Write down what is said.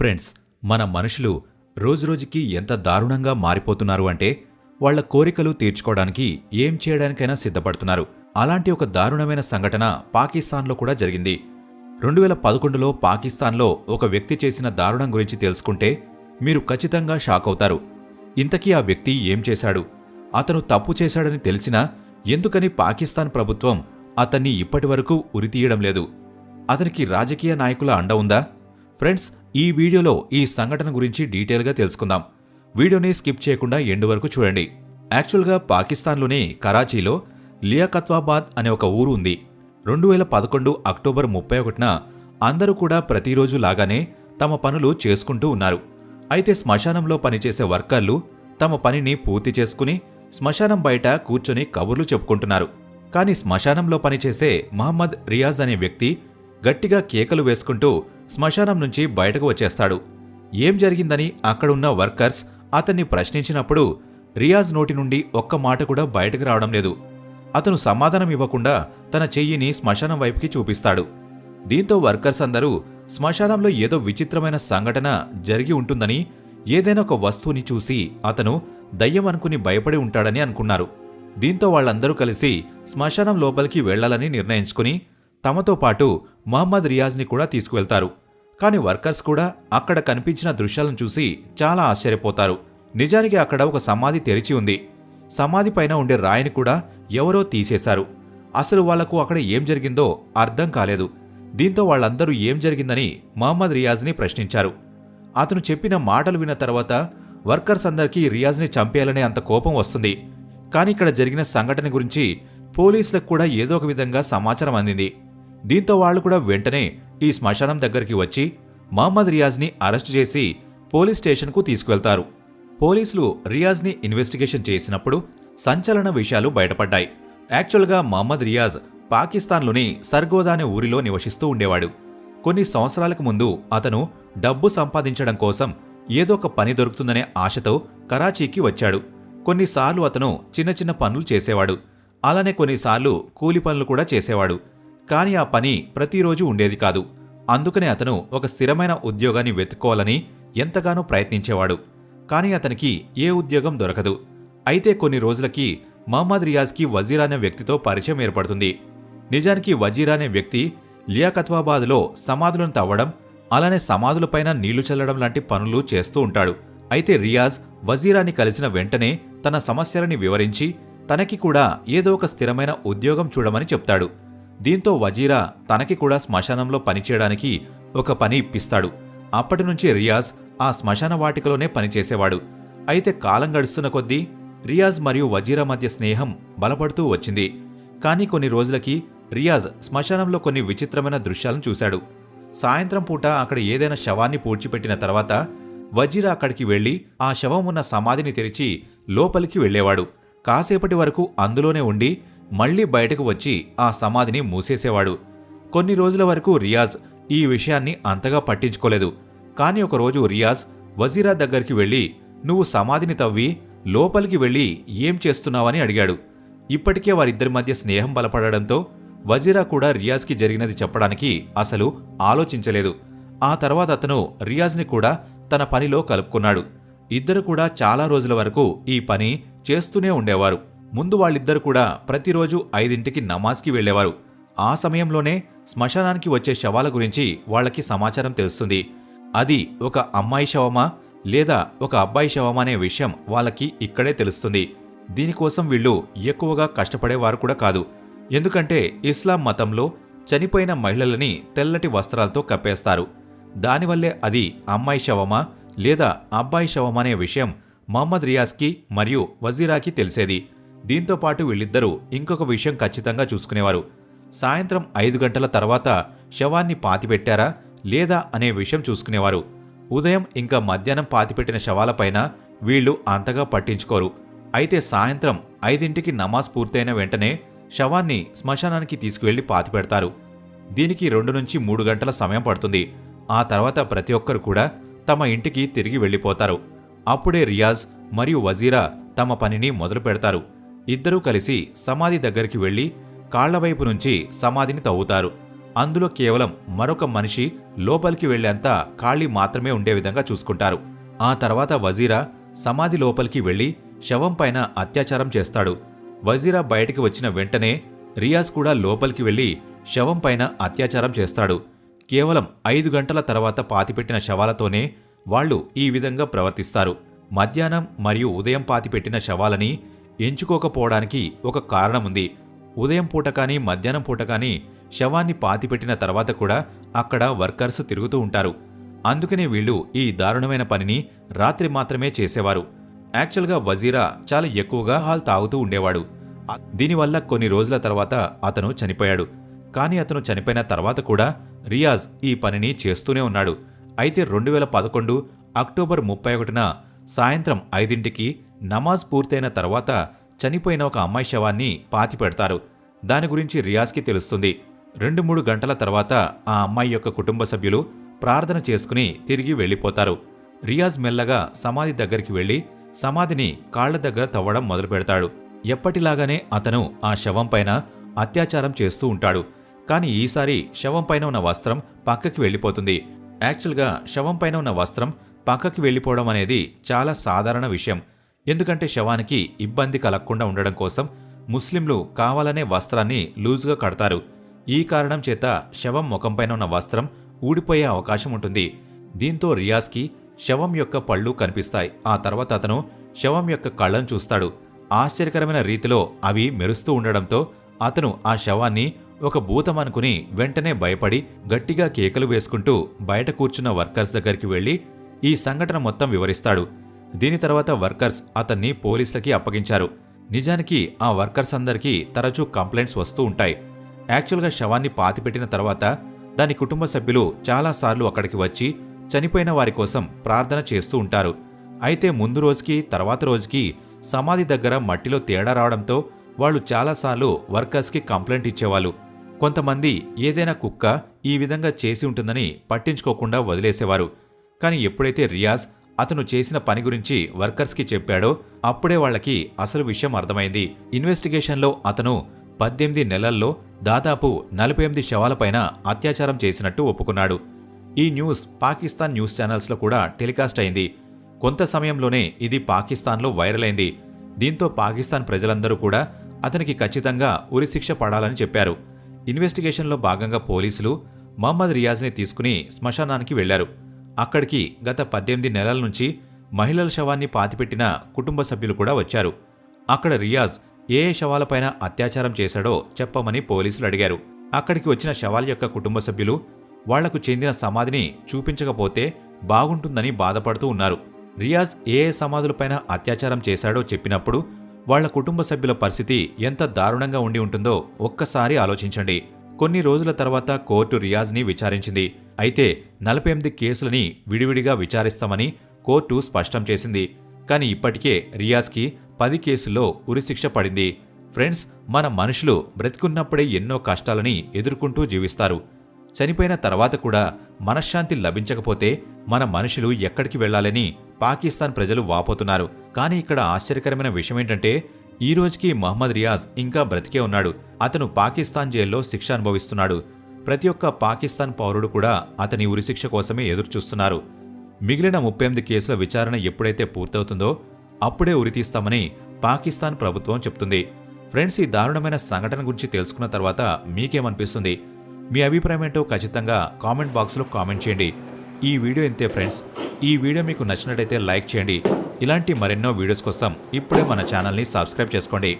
Friends మన మనుషులు రోజురోజుకి ఎంత దారుణంగా మారిపోతున్నారు అంటే వాళ్ళ కోరికలు తీర్చుకోవడానికి ఏం చేయడానికైనా సిద్ధపడుతున్నారు. అలాంటి ఒక దారుణమైన సంఘటన పాకిస్తాన్లో కూడా జరిగింది. రెండు వేల పదకొండులో పాకిస్తాన్లో ఒక వ్యక్తి చేసిన దారుణం గురించి తెలుసుకుంటే మీరు ఖచ్చితంగా షాక్ అవుతారు. ఇంతకీ ఆ వ్యక్తి ఏం చేశాడు? అతను తప్పు చేశాడని తెలిసినా ఎందుకని పాకిస్తాన్ ప్రభుత్వం అతన్ని ఇప్పటివరకు ఉరితీయడం లేదు? అతనికి రాజకీయ నాయకుల అండ ఉందా? ఫ్రెండ్స్ ఈ వీడియోలో ఈ సంఘటన గురించి డీటెయిల్గా తెలుసుకుందాం. వీడియోని స్కిప్ చేయకుండా ఎండు వరకు చూడండి. యాక్చువల్గా పాకిస్తాన్లోని కరాచీలో లియాకత్వాబాద్ అనే ఒక ఊరు ఉంది. రెండు వేల పదకొండు అక్టోబర్ ముప్పై ఒకటిన అందరూ కూడా ప్రతిరోజు లాగానే తమ పనులు చేసుకుంటూ ఉన్నారు. అయితే శ్మశానంలో పనిచేసే వర్కర్లు తమ పనిని పూర్తి చేసుకుని శ్మశానం బయట కూర్చొని కబుర్లు చెప్పుకుంటున్నారు. కానీ శ్మశానంలో పనిచేసే మహమ్మద్ రియాజ్ అనే వ్యక్తి గట్టిగా కేకలు వేసుకుంటూ శ్మశానం నుంచి బయటకు వచ్చేస్తాడు. ఏం జరిగిందని అక్కడున్న వర్కర్స్ అతన్ని ప్రశ్నించినప్పుడు రియాజ్ నోటి నుండి ఒక్క మాట కూడా బయటకు రావడం లేదు. అతను సమాధానం ఇవ్వకుండా తన చెయ్యిని శ్మశానం వైపుకి చూపిస్తాడు. దీంతో వర్కర్స్ అందరూ శ్మశానంలో ఏదో విచిత్రమైన సంఘటన జరిగి ఉంటుందని ఏదైనా ఒక వస్తువుని చూసి అతను దయ్యం అనుకుని భయపడి ఉంటాడని అనుకున్నారు. దీంతో వాళ్ళందరూ కలిసి శ్మశానం లోపలికి వెళ్ళాలని నిర్ణయించుకుని తమతో పాటు మహమ్మద్ రియాజ్ని కూడా తీసుకువెళ్తారు. కానీ వర్కర్స్ కూడా అక్కడ కనిపించిన దృశ్యాలను చూసి చాలా ఆశ్చర్యపోతారు. నిజానికి అక్కడ ఒక సమాధి తెరిచి ఉంది. సమాధి పైన ఉండే రాయిని కూడా ఎవరో తీసేశారు. అసలు వాళ్ళకు అక్కడ ఏం జరిగిందో అర్థం కాలేదు. దీంతో వాళ్ళందరూ ఏం జరిగిందని మహమ్మద్ రియాజ్ని ప్రశ్నించారు. అతను చెప్పిన మాటలు విన్న తర్వాత వర్కర్స్ అందరికీ రియాజ్ని చంపేయాలనే అంత కోపం వస్తుంది. కానీ ఇక్కడ జరిగిన సంఘటన గురించి పోలీసులకు కూడా ఏదో ఒక విధంగా సమాచారం అందింది. దీంతో వాళ్ళు కూడా వెంటనే ఈ శ్మశానం దగ్గరికి వచ్చి మహమ్మద్ రియాజ్ని అరెస్ట్ చేసి పోలీస్ స్టేషన్కు తీసుకువెళ్తారు. పోలీసులు రియాజ్ని ఇన్వెస్టిగేషన్ చేసినప్పుడు సంచలన విషయాలు బయటపడ్డాయి. యాక్చువల్గా మహమ్మద్ రియాజ్ పాకిస్తాన్లోని సర్గోదా అనే ఊరిలో నివసిస్తూ ఉండేవాడు. కొన్ని సంవత్సరాలకు ముందు అతను డబ్బు సంపాదించడం కోసం ఏదో ఒక పని దొరుకుతుందనే ఆశతో కరాచీకి వచ్చాడు. కొన్నిసార్లు అతను చిన్న చిన్న పనులు చేసేవాడు. అలానే కొన్నిసార్లు కూలి పనులు కూడా చేసేవాడు. కానీ ఆ పని ప్రతిరోజు ఉండేది కాదు. అందుకనే అతను ఒక స్థిరమైన ఉద్యోగాన్ని వెతుక్కోవాలని ఎంతగానో ప్రయత్నించేవాడు. కానీ అతనికి ఏ ఉద్యోగం దొరకదు. అయితే కొన్ని రోజులకి మహమ్మద్ రియాజ్కి వజీర్ అనే వ్యక్తితో పరిచయం ఏర్పడుతుంది. నిజానికి వజీర్ అనే వ్యక్తి లియాకత్వాబాద్లో సమాధులను తవ్వడం అలానే సమాధులపైన నీళ్ళు చల్లడం లాంటి పనులు చేస్తూ ఉంటాడు. అయితే రియాజ్ వజీరాని కలిసిన వెంటనే తన సమస్యలని వివరించి తనకి కూడా ఏదో ఒక స్థిరమైన ఉద్యోగం చూడమని చెప్తాడు. దీంతో వజీరా తనకి కూడా శ్మశానంలో పనిచేయడానికి ఒక పని ఇప్పిస్తాడు. అప్పటి నుంచి రియాజ్ ఆ శ్మశాన వాటికలోనే పనిచేసేవాడు అయితే కాలం గడుస్తున్న కొద్దీ రియాజ్ మరియు వజీరా మధ్య స్నేహం బలపడుతూ వచ్చింది. కానీ కొన్ని రోజులకి రియాజ్ శ్మశానంలో కొన్ని విచిత్రమైన దృశ్యాలను చూశాడు. సాయంత్రం పూట అక్కడ ఏదైనా శవాన్ని పూడ్చిపెట్టిన తర్వాత వజీరా అక్కడికి వెళ్ళి ఆ శవం ఉన్న సమాధిని తెరిచి లోపలికి వెళ్ళేవాడు కాసేపటి వరకు అందులోనే ఉండి మళ్ళీ బయటకు వచ్చి ఆ సమాధిని మూసేసేవాడు. కొన్ని రోజుల వరకు రియాజ్ ఈ విషయాన్ని అంతగా పట్టించుకోలేదు. కానీ ఒకరోజు రియాజ్ వజీరా దగ్గరికి వెళ్ళి నువ్వు సమాధిని తవ్వి లోపలికి వెళ్ళి ఏం చేస్తున్నావని అడిగాడు. ఇప్పటికే వారిద్దరి మధ్య స్నేహం బలపడడంతో వజీరా కూడా రియాజ్కి జరిగినది చెప్పడానికి అసలు ఆలోచించలేదు. ఆ తర్వాత అతను రియాజ్ని కూడా తన పనిలో కలుపుకున్నాడు. ఇద్దరు కూడా చాలా రోజుల వరకు ఈ పని చేస్తూనే ఉండేవారు. ముందు వాళ్ళిద్దరు కూడా ప్రతిరోజు ఐదింటికి నమాజ్కి వెళ్ళేవారు ఆ సమయంలోనే శ్మశానానికి వచ్చే శవాల గురించి వాళ్ళకి సమాచారం తెలుస్తుంది. అది ఒక అమ్మాయి శవమా లేదా ఒక అబ్బాయి శవమా అనే విషయం వాళ్ళకి ఇక్కడే తెలుస్తుంది. దీనికోసం వీళ్ళు ఎక్కువగా కష్టపడేవారు కూడా కాదు. ఎందుకంటే ఇస్లాం మతంలో చనిపోయిన మహిళలని తెల్లటి వస్త్రాలతో కప్పేస్తారు. దానివల్లే అది అమ్మాయి శవమా లేదా అబ్బాయి శవమా అనే విషయం మహమ్మద్ రియాజ్కి మరియు వజీరాకి తెలిసేది. దీంతో పాటు వీళ్ళిద్దరూ ఇంకొక విషయం ఖచ్చితంగా చూసుకునేవారు. సాయంత్రం ఐదు గంటల తర్వాత శవాన్ని పాతిపెట్టారా లేదా అనే విషయం చూసుకునేవారు. ఉదయం ఇంకా మధ్యాహ్నం పాతిపెట్టిన శవాలపైన వీళ్ళు అంతగా పట్టించుకోరు. అయితే సాయంత్రం ఐదింటికి నమాజ్ పూర్తయిన వెంటనే శవాన్ని శ్మశానానికి తీసుకువెళ్ళి పాతిపెడతారు. దీనికి రెండు నుంచి మూడు గంటల సమయం పడుతుంది. ఆ తర్వాత ప్రతి ఒక్కరు కూడా తమ ఇంటికి తిరిగి వెళ్ళిపోతారు. అప్పుడే రియాజ్ మరియు వజీరా తమ పనిని మొదలు పెడతారు ఇద్దరూ కలిసి సమాధి దగ్గరికి వెళ్ళి కాళ్ళవైపు నుంచి సమాధిని తవ్వుతారు. అందులో కేవలం మరొక మనిషి లోపలికి వెళ్ళేంత ఖాళీ మాత్రమే ఉండే విధంగా చూసుకుంటారు. ఆ తర్వాత వజీరా సమాధి లోపలికి వెళ్ళి శవం పైన అత్యాచారం చేస్తాడు. వజీరా బయటికి వచ్చిన వెంటనే రియాజ్ కూడా లోపలికి వెళ్ళి శవం పైన అత్యాచారం చేస్తాడు. కేవలం ఐదు గంటల తర్వాత పాతిపెట్టిన శవాలతోనే వాళ్ళు ఈ విధంగా ప్రవర్తిస్తారు. మధ్యాహ్నం మరియు ఉదయం పాతిపెట్టిన శవాలని ఎంచుకోకపోవడానికి ఒక కారణముంది. ఉదయం పూట కానీ మధ్యాహ్నం పూట కానీ శవాన్ని పాతిపెట్టిన తర్వాత కూడా అక్కడ వర్కర్స్ తిరుగుతూ ఉంటారు. అందుకనే వీళ్ళు ఈ దారుణమైన పనిని రాత్రి మాత్రమే చేసేవారు. యాక్చువల్గా వజీరా చాలా ఎక్కువగా హాల్ తాగుతూ ఉండేవాడు. దీనివల్ల కొన్ని రోజుల తర్వాత అతను చనిపోయాడు. కానీ అతను చనిపోయిన తర్వాత కూడా రియాజ్ ఈ పనిని చేస్తూనే ఉన్నాడు. అయితే రెండు వేల పదకొండు అక్టోబర్ ముప్పై ఒకటిన సాయంత్రం ఐదింటికి నమాజ్ పూర్తయిన తర్వాత చనిపోయిన ఒక అమ్మాయి శవాన్ని పాతిపెడతారు దాని గురించి రియాజ్కి తెలుస్తుంది. రెండు మూడు గంటల తర్వాత ఆ అమ్మాయి యొక్క కుటుంబ సభ్యులు ప్రార్థన చేసుకుని తిరిగి వెళ్ళిపోతారు. రియాజ్ మెల్లగా సమాధి దగ్గరికి వెళ్ళి సమాధిని కాళ్ళ దగ్గర తవ్వడం మొదలుపెడతాడు. ఎప్పటిలాగానే అతను ఆ శవం పైన అత్యాచారం చేస్తూ ఉంటాడు. కానీ ఈసారి శవం పైన ఉన్న వస్త్రం పక్కకి వెళ్ళిపోతుంది. యాక్చువల్గా శవం పైన ఉన్న వస్త్రం పక్కకి వెళ్ళిపోవడం అనేది చాలా సాధారణ విషయం. ఎందుకంటే శవానికి ఇబ్బంది కలగకుండా ఉండడం కోసం ముస్లింలు కావాలనే వస్త్రాన్ని లూజుగా కడతారు. ఈ కారణం చేత శవం ముఖంపైన ఉన్న వస్త్రం ఊడిపోయే అవకాశం ఉంటుంది. దీంతో రియాజ్కి శవం యొక్క పళ్ళు కనిపిస్తాయి. ఆ తర్వాత అతను శవం యొక్క కళ్ళను చూస్తాడు. ఆశ్చర్యకరమైన రీతిలో అవి మెరుస్తూ ఉండడంతో అతను ఆ శవాన్ని ఒక భూతం అనుకుని వెంటనే భయపడి గట్టిగా కేకలు వేసుకుంటూ బయట కూర్చున్న వర్కర్స్ దగ్గరికి వెళ్ళి ఈ సంఘటన మొత్తం వివరిస్తాడు. దీని తర్వాత వర్కర్స్ అతన్ని పోలీసులకి అప్పగించారు. నిజానికి ఆ వర్కర్స్ అందరికీ తరచూ కంప్లైంట్స్ వస్తూ ఉంటాయి. యాక్చువల్గా శవాన్ని పాతిపెట్టిన తర్వాత దాని కుటుంబ సభ్యులు చాలాసార్లు అక్కడికి వచ్చి చనిపోయిన వారి కోసం ప్రార్థన చేస్తూ ఉంటారు. అయితే ముందు రోజుకి తర్వాత రోజుకి సమాధి దగ్గర మట్టిలో తేడా రావడంతో వాళ్ళు చాలాసార్లు వర్కర్స్కి కంప్లైంట్ ఇచ్చేవాళ్ళు. కొంతమంది ఏదైనా కుక్క ఈ విధంగా చేసి ఉంటుందని పట్టించుకోకుండా వదిలేసేవారు. కానీ ఎప్పుడైతే రియాజ్ అతను చేసిన పని గురించి వర్కర్స్కి చెప్పాడో. అప్పుడే వాళ్ళకి అసలు విషయం అర్థమైంది. ఇన్వెస్టిగేషన్లో అతను పద్దెనిమిది నెలల్లో దాదాపు నలభై ఎనిమిది శవాలపైన అత్యాచారం చేసినట్టు ఒప్పుకున్నాడు. ఈ న్యూస్ పాకిస్తాన్ న్యూస్ ఛానల్స్లో కూడా టెలికాస్ట్ అయింది. కొంత సమయంలోనే ఇది పాకిస్తాన్లో వైరల్ అయింది. దీంతో పాకిస్తాన్ ప్రజలందరూ కూడా అతనికి ఖచ్చితంగా ఉరిశిక్ష పడాలని చెప్పారు. ఇన్వెస్టిగేషన్లో భాగంగా పోలీసులు మహమ్మద్ రియాజ్ని తీసుకుని శ్మశానానికి వెళ్ళారు. అక్కడికి గత పద్దెనిమిది నెలల నుంచి మహిళల శవాన్ని పాతిపెట్టిన కుటుంబ సభ్యులు కూడా వచ్చారు. అక్కడ రియాజ్ ఏ ఏ శవాలపైన అత్యాచారం చేశాడో చెప్పమని పోలీసులు అడిగారు. అక్కడికి వచ్చిన శవాల యొక్క కుటుంబ సభ్యులు వాళ్ళకు చెందిన సమాధిని చూపించకపోతే బాగుంటుందని బాధపడుతూ ఉన్నారు. రియాజ్ ఏ ఏ సమాధులపైన అత్యాచారం చేశాడో చెప్పినప్పుడు వాళ్ళ కుటుంబ సభ్యుల పరిస్థితి ఎంత దారుణంగా ఉండి ఉంటుందో ఒక్కసారి ఆలోచించండి. కొన్ని రోజుల తర్వాత కోర్టు రియాజ్ని విచారించింది. అయితే నలభై ఎనిమిది కేసులని విడివిడిగా విచారిస్తామని కోర్టు స్పష్టం చేసింది. కానీ ఇప్పటికే రియాజ్కి పది కేసుల్లో ఉరిశిక్ష పడింది. ఫ్రెండ్స్ మన మనుషులు బ్రతికున్నప్పుడే ఎన్నో కష్టాలని ఎదుర్కొంటూ జీవిస్తారు. చనిపోయిన తర్వాత కూడా మనశ్శాంతి లభించకపోతే మన మనుషులు ఎక్కడికి వెళ్ళాలని పాకిస్తాన్ ప్రజలు వాపోతున్నారు. కానీ ఇక్కడ ఆశ్చర్యకరమైన విషయం ఏంటంటే ఈ రోజుకి మహమ్మద్ రియాజ్ ఇంకా బ్రతికే ఉన్నాడు. అతను పాకిస్తాన్ జైల్లో శిక్ష అనుభవిస్తున్నాడు. ప్రతి ఒక్క పాకిస్తాన్ పౌరుడు కూడా అతని ఉరిశిక్ష కోసమే ఎదురుచూస్తున్నారు. మిగిలిన ముప్పై ఎనిమిది కేసుల విచారణ ఎప్పుడైతే పూర్తవుతుందో అప్పుడే ఉరితీస్తామని పాకిస్తాన్ ప్రభుత్వం చెప్తుంది. ఫ్రెండ్స్ ఈ దారుణమైన సంఘటన గురించి తెలుసుకున్న తర్వాత మీకేమనిపిస్తుంది? మీ అభిప్రాయం ఏంటో ఖచ్చితంగా కామెంట్ బాక్స్లో కామెంట్ చేయండి. ఈ వీడియో ఇంతే ఫ్రెండ్స్. ఈ వీడియో మీకు నచ్చినట్టయితే లైక్ చేయండి. ఇలాంటి మరెన్నో వీడియోస్ కోసం ఇప్పుడే మన ఛానల్ని సబ్స్క్రైబ్ చేసుకోండి.